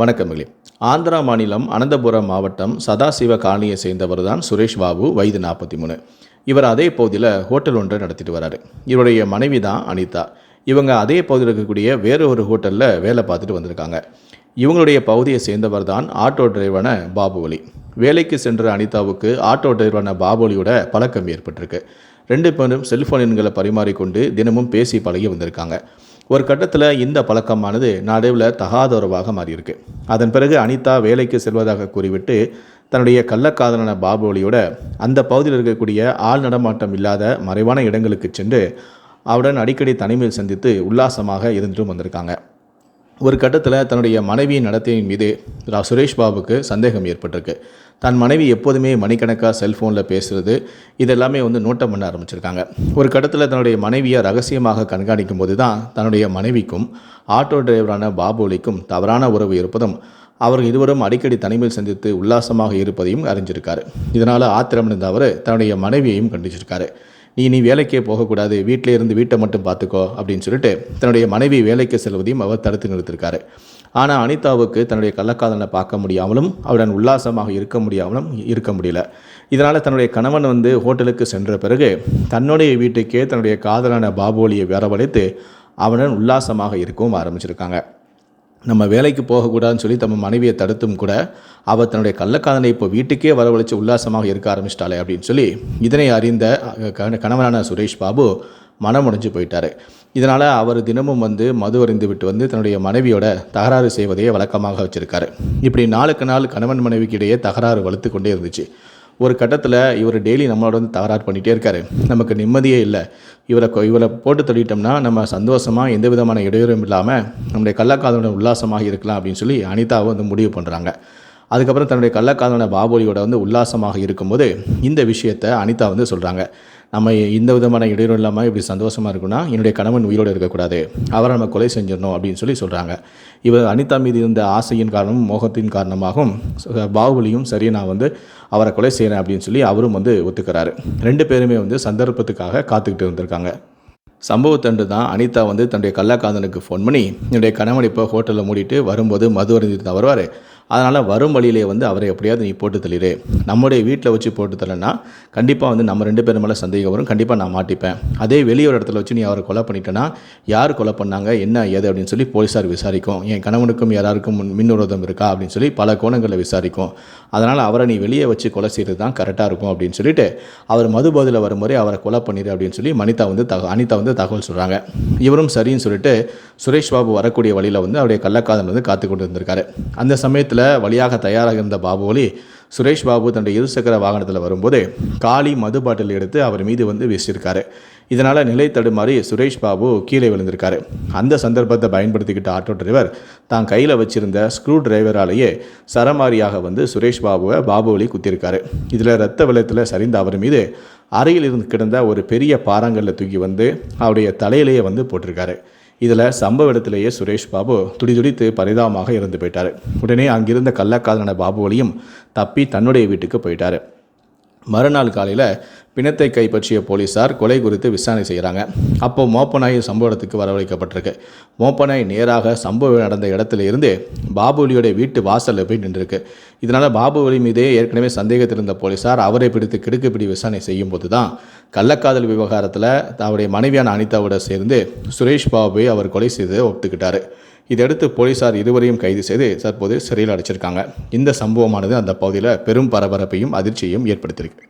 வணக்கமிகளே ஆந்திரா மாநிலம் அனந்தபுரம் மாவட்டம் சதாசிவ காலனியை சேர்ந்தவர் தான் சுரேஷ் பாபு வயது நாற்பத்தி மூணு. இவர் அதே பகுதியில் ஹோட்டல் ஒன்றை நடத்திட்டு வராரு. இவருடைய மனைவி தான் அனிதா. இவங்க அதே பகுதியில் இருக்கக்கூடிய வேறு ஒரு ஹோட்டலில் வேலை பார்த்துட்டு வந்திருக்காங்க. இவங்களுடைய பகுதியை சேர்ந்தவர் தான் ஆட்டோ டிரைவரான பாபுவலி வேலைக்கு சென்ற அனிதாவுக்கு ஆட்டோ டிரைவரான பாபுவலியோட பழக்கம் ஏற்பட்டிருக்கு. ரெண்டு பேரும் செல்ஃபோன் எண்களை பரிமாறிக்கொண்டு தினமும் பேசி பழகி வந்திருக்காங்க. ஒரு கட்டத்தில் இந்த பழக்கமானது நடுவில் தகாத உறவாக மாறியிருக்கு. அதன் பிறகு அனிதா வேலைக்கு செல்வதாக கூறிவிட்டு தன்னுடைய கள்ளக்காதலான பாபுவலியோட அந்த பகுதியில் இருக்கக்கூடிய ஆள் நடமாட்டம் இல்லாத மறைவான இடங்களுக்கு சென்று அவருடன் அடிக்கடி தனிமையில் சந்தித்து உல்லாசமாக இருந்துட்டும் வந்திருக்காங்க. ஒரு கட்டத்தில் தன்னுடைய மனைவியின் நடத்தையின் மீது ரா சுரேஷ் பாபுக்கு சந்தேகம் ஏற்பட்டிருக்கு. தன் மனைவி எப்போதுமே மணிக்கணக்காக செல்ஃபோனில் பேசுகிறது இதெல்லாமே வந்து நோட்டம் பண்ண ஆரம்பிச்சிருக்காங்க. ஒரு கட்டத்தில் தன்னுடைய மனைவியை ரகசியமாக கண்காணிக்கும் போது தான் தன்னுடைய மனைவிக்கும் ஆட்டோ டிரைவரான பாபுலிக்கும் தவறான உறவு இருப்பதும் அவர்கள் இருவரும் அடிக்கடி தனிமையில் சந்தித்து உல்லாசமாக இருப்பதையும் அறிஞ்சிருக்காரு. இதனால் ஆத்திரமடைந்த அவர் தன்னுடைய மனைவியையும் கண்டிச்சிருக்காரு. நீ நீ வேலைக்கே போகக்கூடாது வீட்டிலே இருந்து வீட்டை மட்டும் பார்த்துக்கோ அப்படின்னு சொல்லிட்டு தன்னுடைய மனைவி வேலைக்கு செல்வதையும் அவர் தடுத்து நிறுத்திருக்காரு. ஆனால் அனிதாவுக்கு தன்னுடைய கள்ளக்காதலனை பார்க்க முடியாமலும் அவருடன் உல்லாசமாக இருக்க முடியாமலும் இருக்க முடியல. இதனால் தன்னுடைய கணவன் வந்து ஹோட்டலுக்கு சென்ற பிறகு தன்னுடைய வீட்டுக்கே தன்னுடைய காதலான பாபோலியை வரவழைத்து அவனுடன் உல்லாசமாக இருக்கவும் ஆரம்பிச்சிருக்காங்க. நம்ம வேலைக்கு போகக்கூடாதுன்னு சொல்லி தம்ம மனைவியை தடுத்தும் கூட அவள் தன்னுடைய கள்ளக்காதலை இப்போ வீட்டுக்கே வரவழைச்சு உல்லாசமாக இருக்க ஆரம்பிச்சிட்டாளே அப்படின்னு சொல்லி இதனை அறிந்த கணவனான சுரேஷ் பாபு மனமுடைஞ்சு போயிட்டார். இதனால் அவர் தினமும் வந்து மது அறிந்து விட்டு வந்து தன்னுடைய மனைவியோட தகராறு செய்வதையே வழக்கமாக வச்சுருக்காரு. இப்படி நாளுக்கு நாள் கணவன் மனைவிக்கு இடையே தகராறு வளர்த்து கொண்டே இருந்துச்சு. ஒரு கட்டத்தில் இவர் டெய்லி நம்மளோட வந்து தகராறு பண்ணிகிட்டே இருக்காரு. நமக்கு நிம்மதியே இல்லை. இவரை கொ- இவரை போட்டு தள்ளிட்டோம்னா நம்ம சந்தோஷமாக எந்த விதமான இடையூறும் இல்லாமல் நம்முடைய கள்ளக்காதலுடன் உல்லாசமாக இருக்கலாம் அப்படின்னு சொல்லி அனிதாவை வந்து முடிவு பண்ணுறாங்க அதுக்கப்புறம் தன்னுடைய கள்ளக்காதலான பாபோலியோட வந்து உல்லாசமாக இருக்கும்போது இந்த விஷயத்தை அனிதா வந்து சொல்கிறாங்க நம்ம இந்த விதமான இடையூறு இல்லாமல் இப்படி சந்தோஷமாக இருக்குன்னா என்னுடைய கணவன் உயிரோடு இருக்கக்கூடாது. அவரை நம்ம கொலை செஞ்சிடணும் அப்படின்னு சொல்லி சொல்கிறாங்க இவர் அனிதா மீது இருந்த ஆசையின் காரணமும் மோகத்தின் காரணமாகவும் பாகுபலியும் சரியாக நான் வந்து அவரை கொலை செய்கிறேன் அப்படின்னு சொல்லி அவரும் வந்து ஒத்துக்கிறாரு. ரெண்டு பேருமே வந்து சந்தர்ப்பத்துக்காக காத்துக்கிட்டு இருந்திருக்காங்க. சம்பவத்தன்று தான் அனிதா வந்து தன்னுடைய கள்ளக்காதனுக்கு ஃபோன் பண்ணி என்னுடைய கணவன் இப்போ ஹோட்டலில் மூடிட்டு வரும்போது மது அருந்திட்டு தான் வருவார். அதனால் வரும் வழியிலே வந்து அவரை எப்படியாவது நீ போட்டு தள்ளிடு நம்முடைய வீட்டில் வச்சு போட்டு தரலன்னா கண்டிப்பாக வந்து நம்ம ரெண்டு பேரும் மேலே சந்தேகம் வரும். கண்டிப்பாக நான் மாட்டிப்பேன். அதே வெளியே ஒரு இடத்துல வச்சு நீ அவரை கொலை பண்ணிட்டேன்னா யார் கொலை பண்ணாங்க? என்ன ஏது? அப்படின்னு சொல்லி போலீஸார் விசாரிக்கும். என் கணவனுக்கும் யாராருக்கும் முன் மின்னுரோதம் இருக்கா? அப்படின்னு சொல்லி பல கோணங்களில் விசாரிக்கும். அதனால் அவரை நீ வெளியே வச்சு கொலை செய்கிறது தான் கரெக்டாக இருக்கும் அப்படின்னு சொல்லிட்டு அவர் மது போதையில் வரும்போதே அவரை கொலை பண்ணிடு அப்படின்னு சொல்லி மனிதா வந்து தக அனிதா வந்து தகவல் சொல்கிறாங்க இவரும் சரின்னு சொல்லிட்டு சுரேஷ் பாபு வரக்கூடிய வழியில் வந்து அவருடைய கள்ளக்காதல் வந்து காத்து கொண்டு இருந்திருக்காரு. அந்த சமயத்தில் வழியாக தயாராக இருந்த பாபுவலி சுரேஷ் பாபு தன்னுடைய இருசக்கர வாகனத்தில் வரும்போது காலி மது பாட்டில் எடுத்து அவர் மீது வந்து வீசியிருக்காரு. இதனால் நிலை தடுமாறி சுரேஷ் பாபு கீழே விழுந்திருக்காரு. அந்த சந்தர்ப்பத்தை பயன்படுத்திக்கிட்ட ஆட்டோ டிரைவர் தான் கையில் வச்சிருந்த ஸ்க்ரூ டிரைவராலேயே சரமாரியாக வந்து சுரேஷ் பாபுவை பாபுவலி குத்திருக்காரு இதில் ரத்த வெள்ளத்தில் சரிந்த அவர் மீது அறையில் இருந்து கிடந்த ஒரு பெரிய பாறாங்கல்ல தூக்கி வந்து அவருடைய தலையிலேயே வந்து போட்டிருக்காரு. இதில் சம்பவ இடத்திலேயே சுரேஷ் பாபு துடிதுடித்து பரிதாபமாக இறந்து போயிட்டார். உடனே அங்கிருந்த கள்ளக்காதலான பாபுவலியும் தப்பி தன்னுடைய வீட்டுக்கு போயிட்டார். மறுநாள் காலையில் பிணத்தை கைப்பற்றிய போலீசார் கொலை குறித்து விசாரணை செய்கிறாங்க அப்போ மோப்பநாய் சம்பவ இடத்துக்கு வரவழைக்கப்பட்டிருக்கு. மோப்பநாய் நேராக சம்பவம் நடந்த இடத்துல இருந்து பாபுவலியோட வீட்டு வாசலில் போய் நின்றுருக்கு. இதனால் பாபுவலி மீதே ஏற்கனவே சந்தேகத்திருந்த போலீஸார் போலீசார் அவரை பிடித்து கிடுக்குப்பிடி விசாரணை செய்யும் போது தான் கள்ளக்காதல் விவகாரத்தில் அவருடைய மனைவியான அனிதாவோட சேர்ந்து சுரேஷ் பாபுவை அவர் கொலை செய்து ஒத்துக்கிட்டாரு இதையடுத்து போலீசார் இருவரையும் கைது செய்து தற்போது சிறையில் அடைச்சிருக்காங்க. இந்த சம்பவமானது அந்த பகுதியில் பெரும் பரபரப்பையும் அதிர்ச்சியையும் ஏற்படுத்தியிருக்கு.